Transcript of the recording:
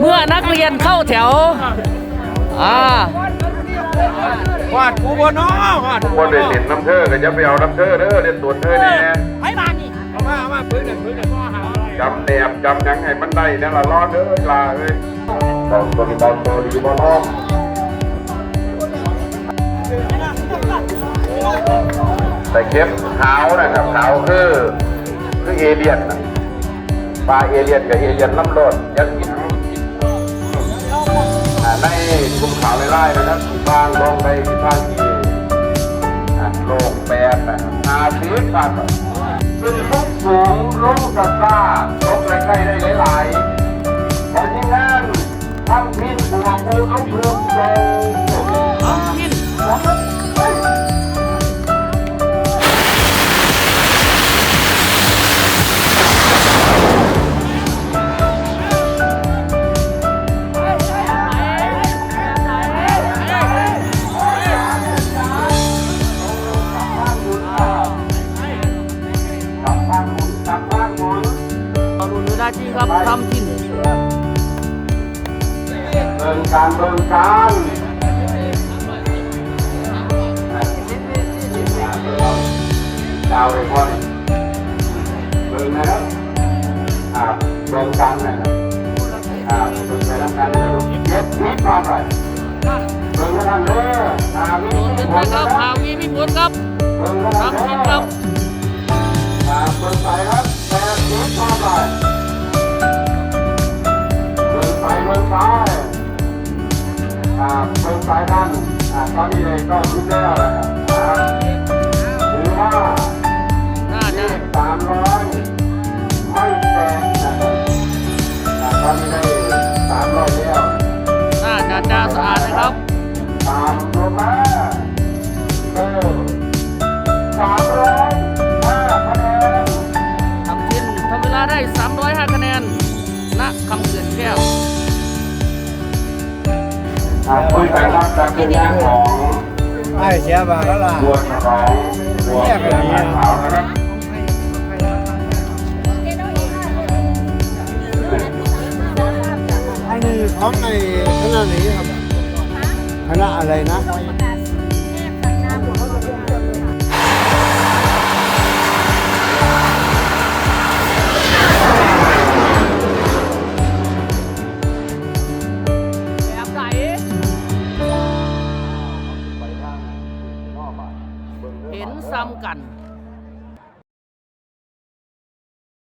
เมื่อนักเรียนเข้าแถว อ่าวาดกูบนอ้อวาดบนเด็ดน้ำเธอก็จะไปเอาน้ำเธอเด้อเด็ดตัวเธอแน่ไอ้บานนี่เอามาเอามาพื้นหนึ่งพื้นหนึ่งจำแนบจำยังไงมันได้นั่นละรอดเด้อลาเล้ยตอนตัวนี้ตอนตัวนี้บนอ้อแต่เก็บขาวนะครับขาวคือคือเอเดียนนะ ปลาเอเลียนกับเอเลียนน้ำโลดยังกินอ่าในกลุ่มขาวไล่ๆนะครับบางลงไปที่ภาคที่โลกแปดนะอาชีพกันขึ้นทุกสูงลงกับตาทุกาดูหน้าที่ครับทำกินเบิ่งการเบิ่งการดาวเลยพ่อนิเบิ่งนะครับอ่าเบิ่งการนะครับอ่าเบิ่งไปแล้วกันนะครับเก็บนิดควาไรเบิ่งแล้วกันเด้ออ่าวิดูธีเป็นผไปลครับคหาวีพี่บุญครับทำเด้กินอครับ อ่าเบิ่งไปนั่นอ่าตอนนี้เองก็คิดแล้วนะครับอ่าถือว่าน่าจะสามร้อยไม่แตกนะครับอ่าตอนนี้ได้สามร้อยแล้วน่าจะจ้าสะอาดนะครับตามลงมาเออสามร้อยห้าคะแนนทำกินทำเวลาได้305คะแนนณคำเขื่อนแก้ว อ่าคุยกันครับจากเป็นงานของไอ้เสียบาทแล้วล่ะบัวของบัวเป็นงานขาวนะครับอันนี้ของไอ้คณะไหนครับคณะอะไรนะ เห็นซ้ำกัน